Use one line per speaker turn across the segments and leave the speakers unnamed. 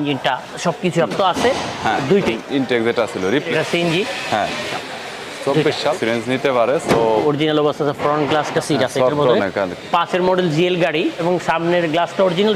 ইঞ্জিনটা সবকিছু তো আছে।
হ্যাঁ
দুইটাই।
ইনটেক যেটা ছিল রিপ্লেস
এটা সিএনজি
হ্যাঁ। চব্বিশ সাল। সিরিঞ্জ নিতে পারে তো
অরিজিনাল অবস্থাতে ফ্রন্ট গ্লাসটা সিট আছে এটার মধ্যে
ধরনের
মডেল জিএল গাড়ি এবং সামনের গ্লাসটা অরিজিনাল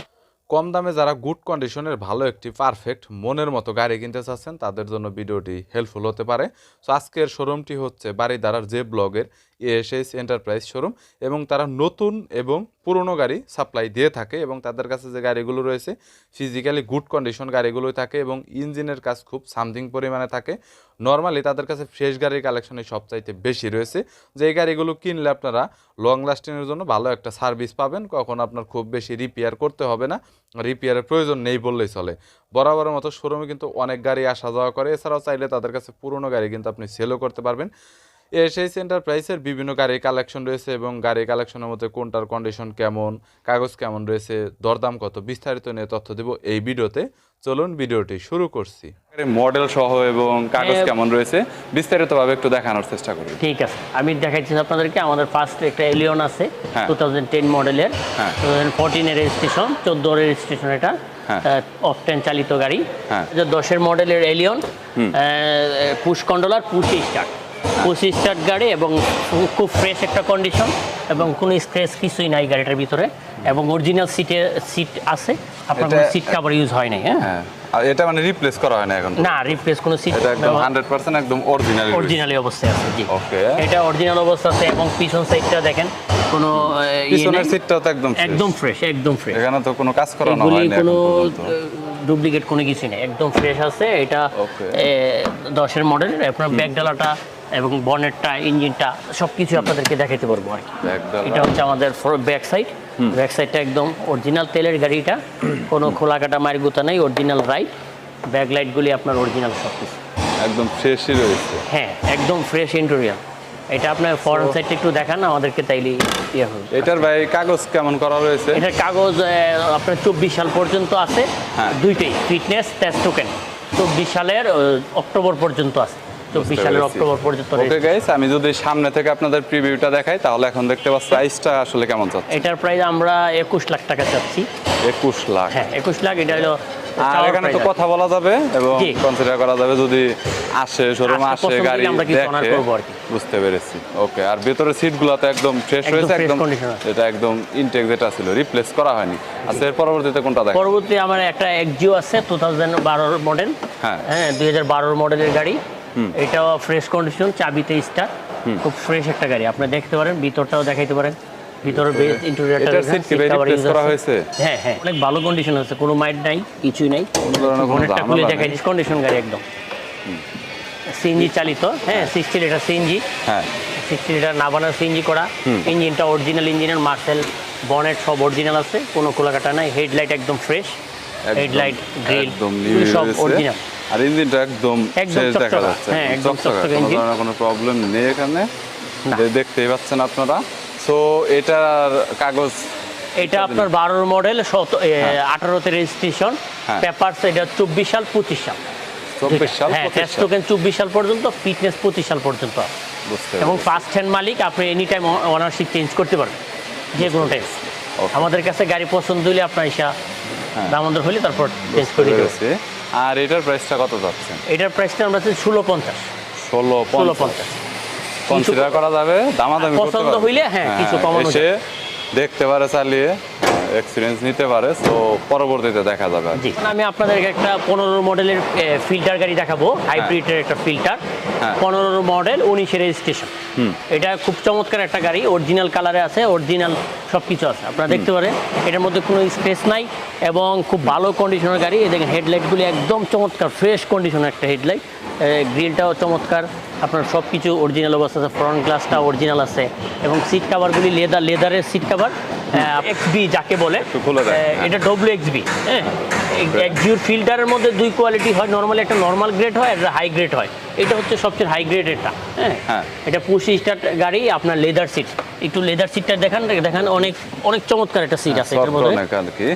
কম দামে যারা গুড কন্ডিশনের ভালো একটি পারফেক্ট মনের মতো গাড়ি কিনতে চাচ্ছেন তাদের জন্য ভিডিওটি হেল্পফুল হতে পারে। সো আজকের শোরুমটি হচ্ছে বাড়িদারার যে ব্লগের এএসএস এন্টারপ্রাইজ শোরুম এবং তারা নতুন এবং পুরনো গাড়ি সাপ্লাই দিয়ে থাকে এবং তাদের কাছে যে গাড়িগুলো রয়েছে ফিজিক্যালি গুড কন্ডিশন গাড়িগুলোই থাকে এবং ইঞ্জিনের কাজ খুব সামথিং পরিমাণে থাকে। নর্মালি তাদের কাছে ফ্রেশ গাড়ির কালেকশনই সবচাইতে বেশি রয়েছে। যে গাড়িগুলো কিনলে আপনারা লং লাস্টিংয়ের জন্য ভালো একটা সার্ভিস পাবেন, কখন আপনার খুব বেশি রিপেয়ার করতে হবে না রিপেয়ারের প্রয়োজন নেই বললেই চলে। বরাবরের মতো শোরুমে কিন্তু অনেক গাড়ি আসা যাওয়া করে, এছাড়াও চাইলে তাদের কাছে পুরনো গাড়ি কিন্তু আপনি সেলও করতে পারবেন। এসএস এন্টারপ্রাইসের বিভিন্ন গাড়ির কালেকশন রয়েছে এবং গাড়ির কালেকশনের মধ্যে কোনটার কন্ডিশন কেমন কাগজ কেমন রয়েছে দরদাম কত বিস্তারিত নিয়ে তথ্য দেব এই ভিডিওতে চলুন ভিডিওটি শুরু করছি
মডেল সহ এবং কাগজ
হ্যাঁ।
কেমন রয়েছে বিস্তারিতভাবে একটু দেখানোর চেষ্টা করি
ঠিক আছে আমি দেখাচ্ছি আপনাদেরকে আমাদের ফার্স্ট একটা এলিয়ন আছে
হ্যাঁ।
টু থাউজেন্ড টেন মডেলের
হ্যাঁ।
টু থাউজেন্ড ফোরটিনের রেজিস্ট্রেশন চোদ্দ রেজিস্ট্রেশন এটা
হ্যাঁ।
অফটেন চালিত গাড়ি
হ্যাঁ।
দশের মডেলের Allion push controller push start push start গাড়ি এবং খুব ফ্রেশ একটা কন্ডিশন এবং কোনো স্ক্রেচ কিছুই নাই গাড়িটার ভিতরে এবং অরিজিনাল সিটে সিট আছে। আপনার কোনো সিট কাভার ইউজ হয় নাই হ্যাঁ?
হ্যাঁ। আর এটা মানে রিপ্লেস করা হয় না এখন
না রিপ্লেস কোনো সিট
এটা একদম হান্ড্রেড পার্সেন্ট একদম অরিজিনাল
অরিজিনালি অবস্থায় আছে জি।
Okay.
এটা অরিজিনাল অবস্থা আছে এবং পিছন সাইডটা দেখেন কোনো ইয়ে
পিছনের
নেই।
সিটটাও তো একদম।
একদম ফ্রেশ একদম ফ্রেশ
এখানে তো কোনো কাজ করানো
এগুলি
হয়নি
কোনো ডুপ্লিকেট কোনো কিছু নেই। একদম ফ্রেশ আছে এটা
Okay.
এ, দশের মডেল আপনার ব্যাক ডালাটা এবং বনেটটা ইঞ্জিনটা সব কিছু আপনাদেরকে দেখাতে পারব আর কি। এটা হচ্ছে আমাদের ব্যাক সাইড ব্যাক সাইডটা একদম অরিজিনাল তেলের গাড়িটা। কোনো খোলা কাটা মায়ের গুতা নেই অরিজিনাল রাইট ব্যাক লাইটগুলি আপনার অরিজিনাল সব কিছু
একদম ফ্রেশই রয়েছে।
হ্যাঁ একদম ফ্রেশ ইন্টেরিয়র এটা আপনার ফরেন সাইডটা একটু দেখান আমাদেরকে তাইলে ইয়ে হবে।
এটার ভাই কাগজ কেমন করা রয়েছে?
এটার কাগজ আপনার চব্বিশ সাল পর্যন্ত আছে।
হ্যাঁ।
দুইটাই ফিটনেস টেস্ট টোকেন চব্বিশ সালের অক্টোবর পর্যন্ত আছে। চব্বিশ সালের অক্টোবর পর্যন্ত
ওকে গাইস আমি যদি সামনে থেকে আপনাদের প্রিভিউটা দেখাই তাহলে এখন দেখতে পাচ্ছি প্রাইসটা আসলে কেমন যাচ্ছে।
এটার প্রাইস আমরা একুশ লাখ টাকা চাচ্ছি।
একুশ লাখ।
হ্যাঁ একুশ লাখ এটা হলো
আর এখানে তো। কথা বলা যাবে এবং কনসিডার করা যাবে যদি আসে শোরুমে আসে গাড়ি দেখে। বুঝতে পেরেছি। ওকে আর ভেতরে সিটগুলো তো একদম ফ্রেশ
fresh
একদম এটা একদম ইনটেক যেটা ছিল রিপ্লেস করা হয়নি। আচ্ছা এর পরবর্তীতে কোনটা দেখ
পরবর্তী আমার একটা এক্সিও আছে টু থাউজেন্ড বারোর মডেল
হ্যাঁ।
হ্যাঁ দুই হাজার বারোর মডেলের গাড়ি। এটাও ফ্রেশ কন্ডিশন চাবিতে স্টার খুব ফ্রেশ একটা গাড়ি। আপনি দেখতে পারেন ভিতরটাও দেখাইতে পারেন। ভিতরের বেস ইন্টেরিয়রটা
কি ভাই করা হয়েছে?
হ্যাঁ হ্যাঁ অনেক ভালো কন্ডিশন আছে কোনো মাইট নাই কিছুই নাই। বনেটটা খুলে। দেখাই দিস কন্ডিশন গাড়ি একদম। সিএনজি চালিত হ্যাঁ সিক্সটি লিটার সিএনজি
হ্যাঁ।
সিক্সটি লিটার নাবানা সিএনজি করা। ইঞ্জিনটা অরিজিনাল ইঞ্জিনের মার্সেল বনেট সব অরিজিনাল আছে কোনো খোলাকাটা নাই হেডলাইট একদম ফ্রেশ হেডলাইট গ্রিল সব অরিজিনাল
আর ইঞ্জিনটা একদম ফ্রেশ দেখা যাচ্ছে।
হ্যাঁ,
চকচকা, কোনো ধরনের কোনো প্রবলেম নেই এখানে। দেখতেই পাচ্ছেন আপনারা। সো এটার কাগজ
এটা আপনার বারোর মডেল শত আঠারোতে রেজিস্ট্রেশন
হ্যাঁ।
পেপার এটা চব্বিশ সাল পঁচিশ সাল।
চব্বিশ সাল
হ্যাঁ টেস্ট টোকেন চব্বিশ সাল পর্যন্ত ফিটনেস পঁচিশ সাল পর্যন্ত। এবং ফার্স্ট হ্যান্ড মালিক আপনি এনি টাইম ওনারশিপ চেঞ্জ করতে পারবেন। যে কোনো টাইম আমাদের কাছে গাড়ি পছন্দ হলে আপনার ইসা
হ্যাঁ।
দামোদর হলে তারপর চেঞ্জ করে
পেরেছি। আর এটার প্রাইসটা কত যাচ্ছে?
এটার প্রাইসটা আমরা ষোলো পঞ্চাশ।
ষোলো
ষোলো
পঞ্চাশ। কনসিডার করা যাবে দামাদামি
পছন্দ হইলে, হ্যাঁ, কিছু কমানো
এসে দেখতে পারে চালিয়ে। এক্সপিরিয়েন্স নিতে পারে তো পরবর্তীতে দেখা যাবে।
জি। আমি আপনাদেরকে একটা পনেরো মডেলের ফিল্টার গাড়ি দেখাবো হাইব্রিডের একটা ফিল্টার
হ্যাঁ।
পনেরো মডেল উনিশের রেজিস্ট্রেশন এটা খুব চমৎকার একটা গাড়ি অরিজিনাল কালারে আছে অরিজিনাল সব কিছু আছে। আপনারা দেখতে পারেন এটার মধ্যে কোনো স্পেস নাই এবং খুব ভালো কন্ডিশনের গাড়ি। এই দেখেন হেডলাইটগুলি একদম চমৎকার ফ্রেশ কন্ডিশনের একটা হেডলাইট গ্রিলটাও চমৎকার। আপনার সব কিছু অরিজিনাল অবস্থা আছে ফ্রন্ট গ্লাসটা অরিজিনাল আছে এবং সিট কাভারগুলি লেদার লেদারের সিট কাভার এক্সবি যাকে বলে এটা ডব্লিউ এক্সবি হ্যাঁ? এক্সিউর ফিল্টারের মধ্যে দুই কোয়ালিটি হয়। নর্মালি একটা নর্মাল গ্রেড হয় একটা হাই গ্রেড হয়। এটা হচ্ছে সবচেয়ে হাই গ্রেডেরটা হ্যাঁ?
হ্যাঁ।
এটা পুশি স্টার্ট গাড়ি আপনার লেদার সিট একটু লেদার সিটটা দেখান দেখান অনেক অনেক চমৎকার একটা সিট আছে
soft
এটার মধ্যে।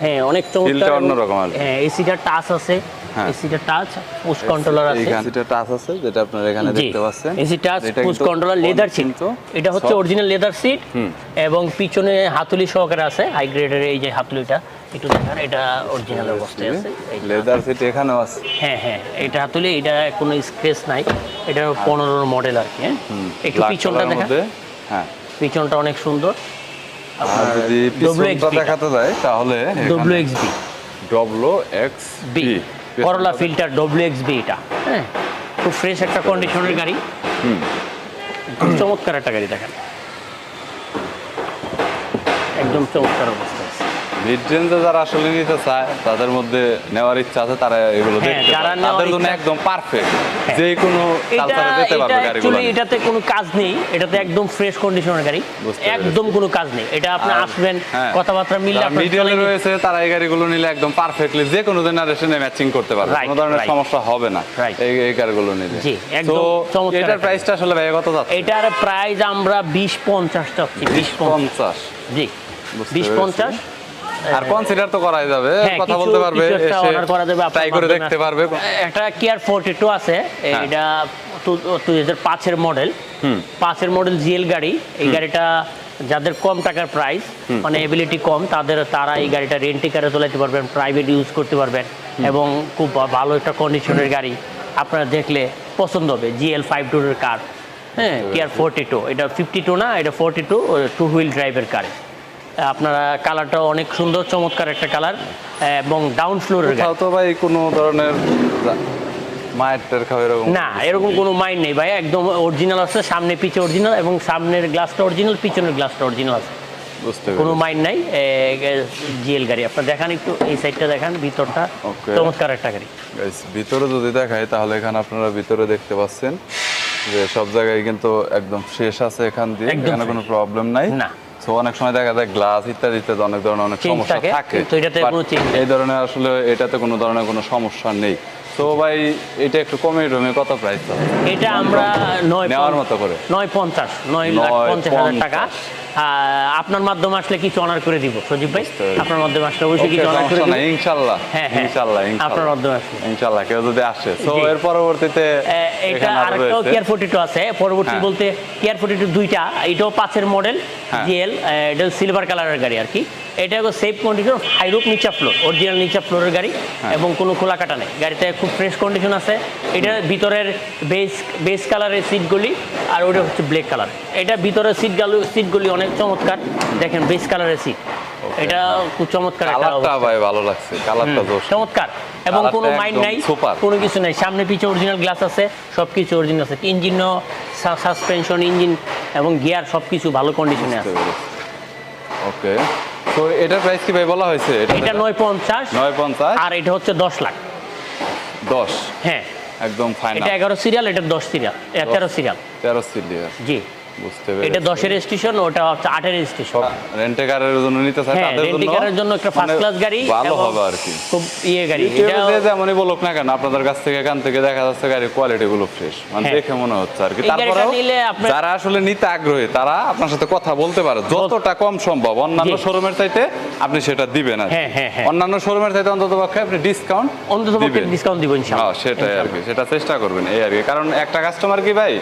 হ্যাঁ অনেক চমৎকার
অন্যরকম।
হ্যাঁ এসিটার টাচ আছে।
হ্যাঁ।
এসিটার টাচ পুশ কন্ট্রোলার আছে।
যেটা টাচ আছে যেটা আপনারা এখানে দেখতে পাচ্ছেন।
এসি টাচ
এটা
পুশ কন্ট্রোলার লেদার সিট এটা হচ্ছে অরিজিনাল লেদার সিট এবং পিছনে হাতুলি সহকারে আছে হাই গ্রেডের এই যে হাতুলিটা একটু দেখান এটা অরিজিনাল অবস্থায় আছে
লেদার সিট এখানেও আছে।
হ্যাঁ হ্যাঁ এটা হাতুলে এটা কোনো স্ক্রেচ নাই এটা পনেরোর মডেল আর কি হ্যাঁ? একটু পিছনটা দেখা।
হ্যাঁ।
পিছনটা অনেক সুন্দর।
আর যদি পিছনটা দেখাতে যায় তাহলে
W X B
W X
B করলা ফিল্টার ডব্লিউ এক্স বি এটা হ্যাঁ? খুব ফ্রেশ একটা কন্ডিশনের গাড়ি। খুব চমৎকার একটা গাড়ি দেখেন। একদম চমৎকার অবস্থা।
মিড রেঞ্জে যারা আসলে নিতে চায় তাদের মধ্যে নেওয়ার ইচ্ছা আছে তারা এগুলো
হ্যাঁ,
দেখতে তাদের জন্য একদম পারফেক্ট
হ্যাঁ।
যে কোনো কালচারে যেতে পারবে গাড়িগুলো
এটাতে কোনো কাজ নেই এটাতে একদম ফ্রেশ কন্ডিশনের গাড়ি। একদম কোনো কাজ নেই। এটা আপনি আসবেন
হ্যাঁ।
কথাবার্তা মিললে আপনার
মিডিয়ালে রয়েছে তারা এই গাড়িগুলো নিলে একদম পারফেক্টলি যে কোনো জেনারেশনে ম্যাচিং করতে পারবে। কোনো ধরনের সমস্যা হবে না। এই এই গাড়িগুলো নিলে।
জি, একদম চমৎকার
এটার প্রাইসটা আসলে ভাই কত যাচ্ছে?
এটার প্রাইস আমরা বিশ পঞ্চাশ চাচ্ছি বিশ পঞ্চাশ।
পঞ্চাশ।
জি
বুঝতে
বিশ
পেরেছি।
পঞ্চাশ।
আর কনসিডার তো করাই যাবে
হ্যাঁ,
কথা বলতে পারবে
করা যাবে,
ট্রাই করে দেখতে পারবে।
একটা কেয়ার ফোর্টি টু আছে
হ্যাঁ।
এটা দুই হাজার পাঁচের মডেল পাঁচের মডেল জিএল গাড়ি এই গাড়িটা যাদের কম টাকার প্রাইস মানে এবিলিটি কম তাদের তারা এই গাড়িটা রেন্টি কারে চালাতে পারবেন প্রাইভেট ইউজ করতে পারবেন এবং খুব ভালো একটা কন্ডিশনের গাড়ি আপনারা দেখলে পছন্দ হবে জিএল ফাইভ টুর কার হ্যাঁ কেয়ার ফোর্টি টু এটা ফিফটি টু না এটা ফোর্টি টু টু হুইল ড্রাইভের কার আপনারা কালারটা অনেক সুন্দর চমৎকার একটা কালার এবং ডাউন ফ্লোরের গাড়ি।
তো ভাই কোনো ধরনের মায়ের এরকম
না এরকম কোনো মাইন্ড নেই ভাই একদম অরিজিনাল আছে সামনে পিছে অরিজিনাল এবং সামনের গ্লাসটা অরিজিনাল পিছনের গ্লাসটা অরিজিনাল আছে। কোনো মাইন্ড নাই জিএল গাড়ি। আপনার দেখান একটু এই সাইডটা দেখান ভিতরটা চমৎকার একটা গাড়ি।
ভিতরে যদি দেখাই তাহলে এখানে আপনারা ভিতরে দেখতে পাচ্ছেন যে সব জায়গায় কিন্তু একদম শেষ আছে এখান দিয়ে এখানে কোনো প্রবলেম নাই।
না।
তো অনেক সময় দেখা যায় গ্লাস ইত্যাদি ইত্যাদি অনেক ধরনের অনেক সমস্যা
থাকে,
থাকে।
এটাতে কোনো
এই ধরনের আসলে এটাতে কোনো ধরনের কোনো সমস্যা নেই। তো ভাই এটা একটু কমে রুমে কত প্রাইস
এটা আমরা নয়
নেওয়ার মতো করে।
নয় পঞ্চাশ নয় লাখ
নয়
পঞ্চাশ হাজার টাকা। আপনার মাধ্যমে আসলে কিছু অনার করে দিব। সজীব ভাই আপনার মাধ্যমে আসলে অবশ্যই কিছু অনার করে দিব।
নাই ইনশাল্লাহ
হ্যাঁ, হ্যাঁ।
ইনশাল্লাহ
আপনার মাধ্যমে আসলে।
ইনশাল্লাহ কেউ যদি আসে। তো এর পরবর্তীতে
এটা আরেকটাও কেয়ার ফোর্টি টু আছে। পরবর্তী
হ্যাঁ।
বলতে কেয়ার ফোর্টি টু দুইটা এটাও পাঁচের মডেল। জিএল এটা সিলভার কালারের গাড়ি আর কি এটা হলো সেফ কন্ডিশন হাইরুপ নিচা ফ্লোর অরিজিনাল নিচা ফ্লোরের গাড়ি
হ্যাঁ।
এবং কোনো খোলা কাটা নেই। গাড়িতে খুব ফ্রেশ কন্ডিশন আছে। এটার ভিতরের বেস বেস কালারের সিটগুলি আর ওটা হচ্ছে ব্ল্যাক কালার এটা ভিতরে ভিতরের সিটগুলো সিটগুলি অনেক চমৎকার। দেখেন বেস কালারের সিট এটা খুব চমৎকার
কালারটা ভাই ভালো লাগছে কালারটা জোশ।
চমৎকার। এবং কোনো মাইন্ড নাই। কোনো কিছু নাই। সামনে পিছে অরিজিনাল গ্লাস আছে সব কিছু অরিজিনাল আছে ইঞ্জিন সাসপেনশন ইঞ্জিন এবং গিয়ার সব কিছু ভালো কন্ডিশনে আছে।
ওকে তো এটার প্রাইস কি ভাই বলা হয়েছে?
এটা নয় পঞ্চাশ।
নয় পঞ্চাশ?
আর এটা হচ্ছে দশ লাখ।
দশ?
হ্যাঁ।
একদম ফাইনাল
এটা এগারো সিরিয়াল এটা দশ সিরিয়াল তেরো সিরিয়াল
13 সিরিয়াল
জি।
বুঝতে
এটা
পেরেছি।
দশের স্টেশন ওটা হচ্ছে আটের স্টেশন
রেন্টে কারের জন্য নিতে চায় তাদের জন্য?
রেন্টিকারের জন্য একটা ফার্স্ট ক্লাস গাড়ি
ভালো হবে আর কি।
খুব ইয়ে গাড়ি। এটা
যেমনই বলুক না কেন আপনাদের কাছ থেকে এখান থেকে দেখা যাচ্ছে গাড়ির কোয়ালিটি গুলো ফ্রেশ মানে। দেখে মনে হচ্ছে আর কি।
এই গাড়িটা
তারপরেও
নিলে আপনার-
যারা আসলে নিতে আগ্রহী তারা আপনার সাথে কথা বলতে পারে। যতটা কম সম্ভব। অন্যান্য শোরুমের চাইতে আপনি সেটা দিবেন আর।
হ্যাঁ, হ্যাঁ, হ্যাঁ।
অন্যান্য শোরুমের চাইতে অন্তত পক্ষে আপনি ডিসকাউন্ট
অন্তত ডিসকাউন্ট দিব ইনশাআল্লাহ
হ্যাঁ সেটাই আর কি। সেটা চেষ্টা করবেন এই আর কি। কারণ একটা কাস্টমার কি ভাই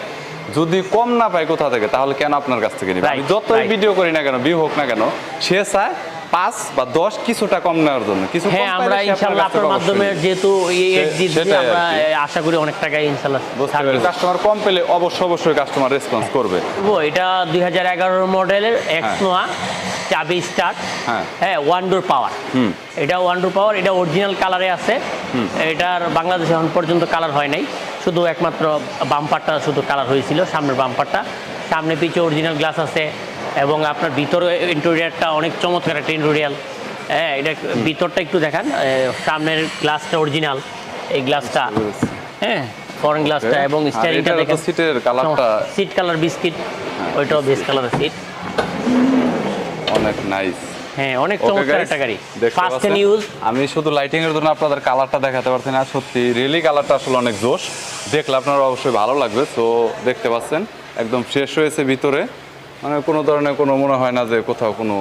যদি কম না পায় কোথা থেকে তাহলে কেন আপনার কাছ থেকে নিবে? আমি যতই ভিডিও করি না কেন ভিউ হোক না কেন সে চায় পাঁচ বা দশ কিছুটা কম নেওয়ার জন্য। কিছু
হ্যাঁ আমরা ইনশাআল্লাহ আপনার মাধ্যমে যেহেতু এই আমরা আশা করি অনেক টাকায় ইনশাআল্লাহ।
কাস্টমার কম পেলে অবশ্যই অবশ্যই কাস্টমার রেসপন্স করবে।
ও, এটা দুই হাজার এগারোর মডেলের এক্স নোয়া চাবি স্টার্ট
হ্যাঁ।
হ্যাঁ ওয়ান ডোর পাওয়ার এটা ওয়ান ডোর পাওয়ার এটা অরিজিনাল কালারে আছে। এটার বাংলাদেশে এখন পর্যন্ত কালার হয় নাই। শুধু একমাত্র বাম্পারটা শুধু কালার হয়েছিল সামনের বাম্পারটা। সামনে পিছে অরিজিনাল গ্লাস আছে এবং আপনার ভিতরে ইন্টেরিয়ারটা অনেক চমৎকার একটা ইন্টেরিয়াল হ্যাঁ এটা ভিতরটা একটু দেখান সামনের গ্লাসটা অরিজিনাল এই গ্লাসটা হ্যাঁ ফরেন গ্লাসটা এবং স্টিয়ারিংটা দেখেন।
সিটের কালারটা
সিট কালার বিস্কিট ওইটাও বেস কালারের সিট
অনেক নাইস
হ্যাঁ অনেক চমৎকার একটা গাড়ি। ফার্স্ট ইউজ
আমি শুধু লাইটিং এর জন্য আপনাদের কালারটা দেখাতে পারছি না সত্যি রিয়েলি কালারটা আসলে অনেক জোশ। দেখলে আপনারা অবশ্যই ভালো লাগবে তো দেখতে পাচ্ছেন একদম শেষ হয়েছে ভিতরে। মানে কোনো ধরনের কোনো মনে হয় না যে কোথাও কোনো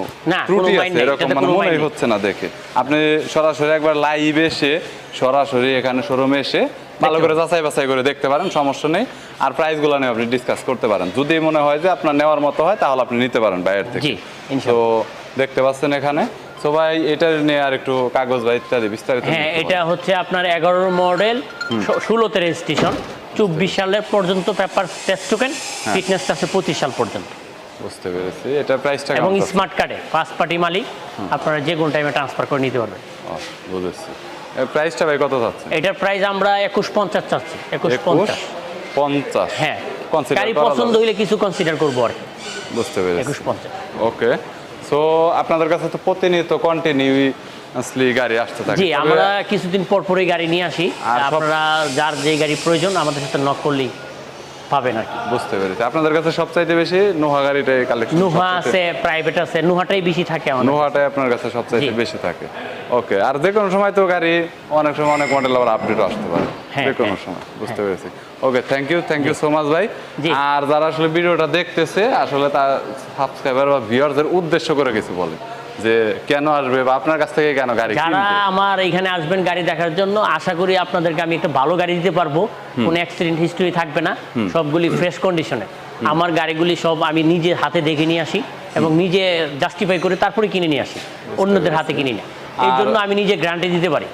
ত্রুটি আছে এরকম মানে মনেই হচ্ছে না দেখে। আপনি সরাসরি একবার লাইভ এসে সরাসরি এখানে শোরুমে এসে ভালো করে যাচাই বাছাই করে দেখতে পারেন সমস্যা নেই। আর প্রাইসগুলো নিয়ে আপনি ডিসকাস করতে পারেন। যদি মনে হয় যে আপনার নেওয়ার মতো হয় তাহলে আপনি নিতে পারেন বাইরের থেকে। তো দেখতে পাচ্ছেন এখানে। তো ভাই এটা নিয়ে আর একটু কাগজ বা ইত্যাদি বিস্তারিত
হ্যাঁ এটা হচ্ছে আপনার এগারোর মডেল ষোলোতে রেজিস্ট্রেশন চব্বিশ সালের পর্যন্ত পেপার টেস্ট টোকেন
হ্যাঁ।
ফিটনেস আছে পঁচিশ সাল পর্যন্ত।
বুঝতে পেরেছি। এটা প্রাইসটা
এবং স্মার্ট কার্ডে ফার্স্ট পার্টি মালিক আপনারা যে কোনো টাইমে ট্রান্সফার করে নিতে পারবেন।
বুঝেছি। প্রাইসটা ভাই কত যাচ্ছে?
এটার প্রাইস আমরা একুশ পঞ্চাশ চাচ্ছি একুশ পঞ্চাশ।
পঞ্চাশ।
হ্যাঁ। গাড়ি পছন্দ হইলে কিছু কনসিডার করব আর
বুঝতে পেরেছি।
একুশ পঞ্চাশ।
ওকে সো আপনাদের কাছে তো প্রতিনিয়ত কন্টিনিউসলি গাড়ি আসতে থাকে।
জি আমরা কিছুদিন পর পরই গাড়ি নিয়ে আসি। আপনারা যার যে গাড়ি প্রয়োজন আমাদের সাথে নক করলেই পাবেন আর কি।
বুঝতে পেরেছি। আপনাদের কাছে সবচাইতে বেশি নোহা গাড়িটাই কালেকশন
নুহা আছে প্রাইভেট আছে নুহাটাই বেশি থাকে আমাদের
নোহাটাই আপনার কাছে সবচাইতে। বেশি থাকে। ওকে আর যে কোনো সময় তো গাড়ি অনেক সময় অনেক মডেল আবার আপডেটও আসতে পারে। যে কোনো
হ্যাঁ,
সময় বুঝতে পেরেছি। Okay thank you thank you so much ভাই। আর যারা আসলে ভিডিওটা দেখতেছে আসলে তার সাবস্ক্রাইবার বা ভিউয়ারদের উদ্দেশ্য করে কিছু বলে যে কেন আসবে বা আপনার কাছ থেকে কেন গাড়ি
যারা আমার এখানে আসবেন গাড়ি দেখার জন্য আশা করি আপনাদেরকে আমি একটা ভালো গাড়ি দিতে পারব। কোনো অ্যাক্সিডেন্ট হিস্টরি থাকবে না সবগুলি ফ্রেশ কন্ডিশনে আমার গাড়িগুলি সব আমি নিজে হাতে দেখে নিয়ে আসি এবং নিজে জাস্টিফাই করে তারপরে কিনে নিয়ে আসি। অন্যদের হাতে কিনি না। এই জন্য আমি নিজে গ্যারান্টি দিতে পারি।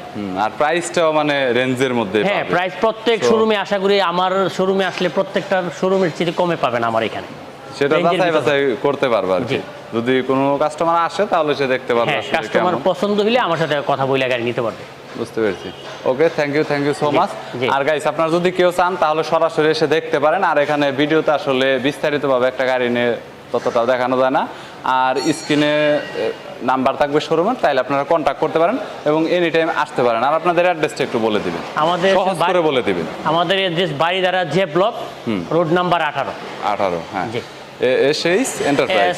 আর প্রাইসটাও মানে রেঞ্জের মধ্যে
হ্যাঁ প্রাইস প্রত্যেক শোরুমে আশা করি আমার শোরুমে আসলে প্রত্যেকটার শোরুমের চেয়ে কমে পাবেন আমার এখানে।
সেটা বাছাই করতে পারবে আর কি। যদি কোনো কাস্টমার আসে তাহলে সে দেখতে পারবে
হ্যাঁ কাস্টমার পছন্দ হলে আমার সাথে কথা বলে গাড়ি নিতে পারবে।
বুঝতে পেরেছি। Okay thank you thank you so much R guys আপনারা যদি কেউ চান তাহলে সরাসরি এসে দেখতে পারেন। আর এখানে ভিডিওতে আসলে বিস্তারিতভাবে একটা গাড়ি নিয়ে ততটা দেখানো যায় না। আর স্ক্রিনে নাম্বার থাকবে শোরুমের তাহলে আপনারা কন্ট্যাক্ট করতে পারেন এবং এনি টাইম আসতে পারেন। আর আপনাদের অ্যাড্রেসটা একটু বলে দিবেন।
আমাদের
সহজ করে বলে দিবেন।
আমাদের অ্যাড্রেস বাড়ি দ্বারা জে ব্লক রোড নাম্বার আঠারো।
আঠারো হ্যাঁ।
জি।
এসেইস এন্টারপ্রাইজ